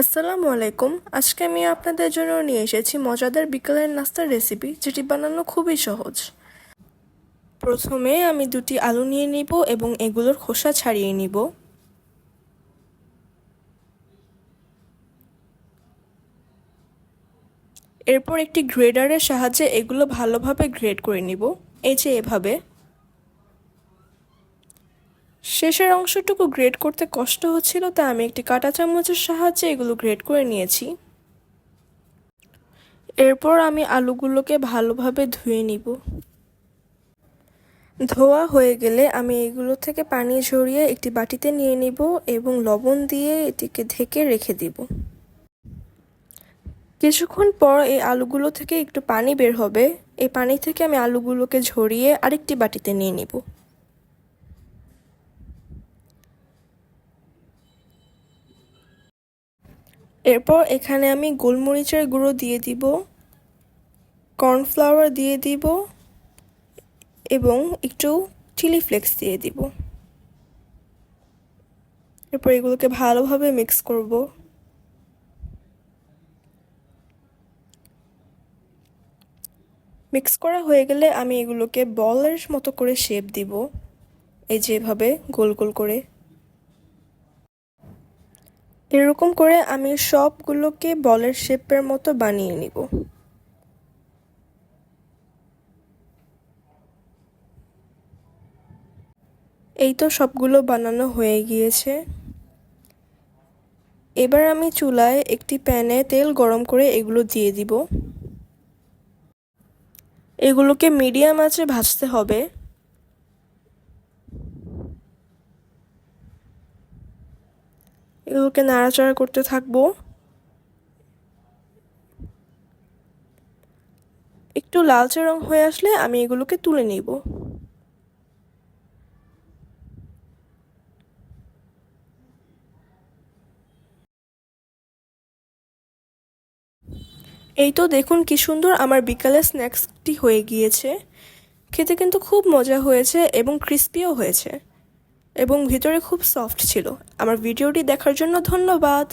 আসসালামু আলাইকুম। আজকে আমি আপনাদের জন্য নিয়ে এসেছি মজাদার বিকেলের নাস্তার রেসিপি যেটি বানানো খুবই সহজ। প্রথমে আমি দুটি আলু নিয়ে নিব এবং এগুলোর খোসা ছাড়িয়ে নিব। এরপর একটি গ্রেডারের সাহায্যে এগুলো ভালোভাবে গ্রেড করে নিব। এই যে এভাবে। শেষের অংশটুকু গ্রেড করতে কষ্ট হচ্ছিল তাই আমি একটি কাঁটা চামচের সাহায্যে এগুলো গ্রেড করে নিয়েছি। এরপর আমি আলুগুলোকে ভালোভাবে ধুয়ে নিব। ধোয়া হয়ে গেলে আমি এগুলো থেকে পানি ঝরিয়ে একটি বাটিতে নিয়ে নিব এবং লবণ দিয়ে এটিকে ঢেকে রেখে দিব। কিছুক্ষণ পর এই আলুগুলো থেকে একটু পানি বের হবে। এই পানি থেকে আমি আলুগুলোকে ঝরিয়ে আরেকটি বাটিতে নিয়ে নিব। এরপর এখানে আমি গোলমরিচের গুঁড়ো দিয়ে দিব, কর্নফ্লাওয়ার দিয়ে দিব, এবং একটু চিলি ফ্লেক্স দিয়ে দিব। এরপর এগুলোকে ভালোভাবে মিক্স করব। মিক্স করা হয়ে গেলে আমি এগুলোকে বলের মতো করে শেপ দিব, এই যেভাবে গোল গোল করে। এরকম করে আমি সবগুলোকে বলের শেপের মতো বানিয়ে নিব। এই তো সবগুলো বানানো হয়ে গিয়েছে। এবার আমি চুলায় একটি প্যানে তেল গরম করে এগুলো দিয়ে দিব। এগুলোকে মিডিয়াম আঁচে ভাজতে হবে। এগুলোকে নাড়াচাড়া করতে থাকব। একটু লালচে রং হয়ে আসলে আমি এগুলোকে তুলে নিব। এই তো দেখুন কি সুন্দর আমার বিকালের স্ন্যাক্সটি হয়ে গিয়েছে। খেতে কিন্তু খুব মজা হয়েছে এবং ক্রিস্পিও হয়েছে। এবং ভিতরে খুব সফট ছিল। আমার ভিডিওটি দেখার জন্য ধন্যবাদ।